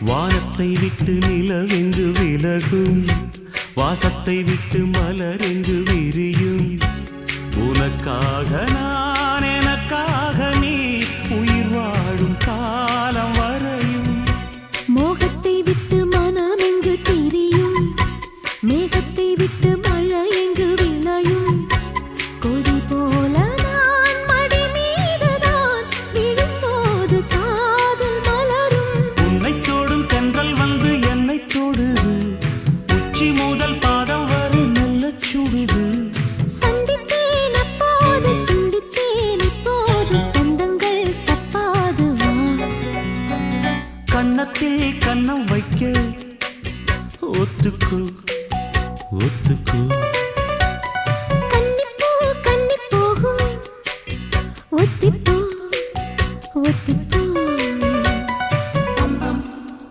வானத்தை விட்டு நிலவென்று விலகும். வாசத்தை விட்டு மலர் என்று விரியும். உனக்காக நான் எனக்காக நீ உயிர் வாழும் காலம் வரையும். மோகத்தை விட்டு மனம் எங்கு தெரியும்? மேகத்தை தென்றல் வந்து என்னை தொடுது. உச்சி முதல் பாதம் வரை நல்ல சுடுது. கன்னத்தில் கண்ணம் வைக்க. ஒத்துக்கு ஒத்துக்கு. ஒத்திப்போ ஒத்திப்போ.